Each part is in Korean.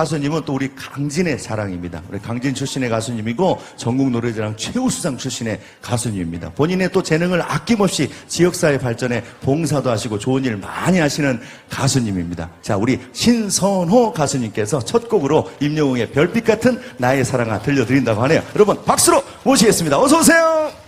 가수님은 또 우리 강진의 자랑입니다. 우리 강진 출신의 가수님이고 전국 노래자랑 최우수상 출신의 가수님입니다. 본인의 또 재능을 아낌없이 지역사회 발전에 봉사도 하시고 좋은 일 많이 하시는 가수님입니다. 자, 우리 신선호 가수님께서 첫 곡으로 임영웅의 별빛 같은 나의 사랑아 들려드린다고 하네요. 여러분 박수로 모시겠습니다. 어서 오세요.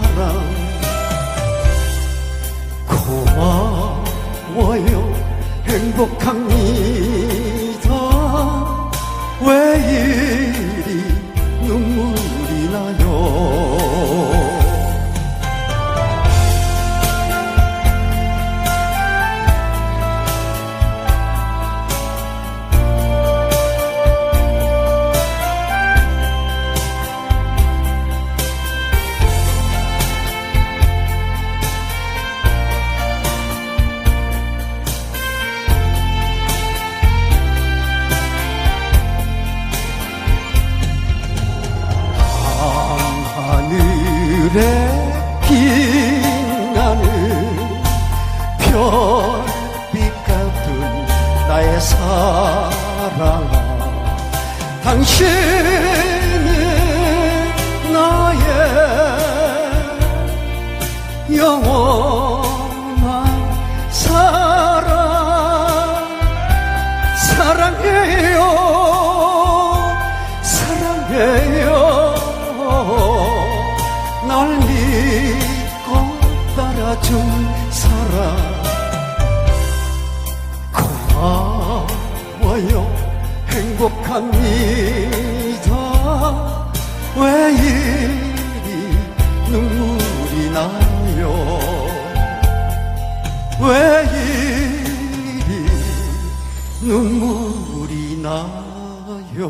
행복합 당신은 나의 영원한 사랑. 사랑해요. 사랑해요. 날 믿고 따라준 사랑. 고마워요 행복합니다 왜 이리 눈물이 나요? 왜 이리 눈물이 나요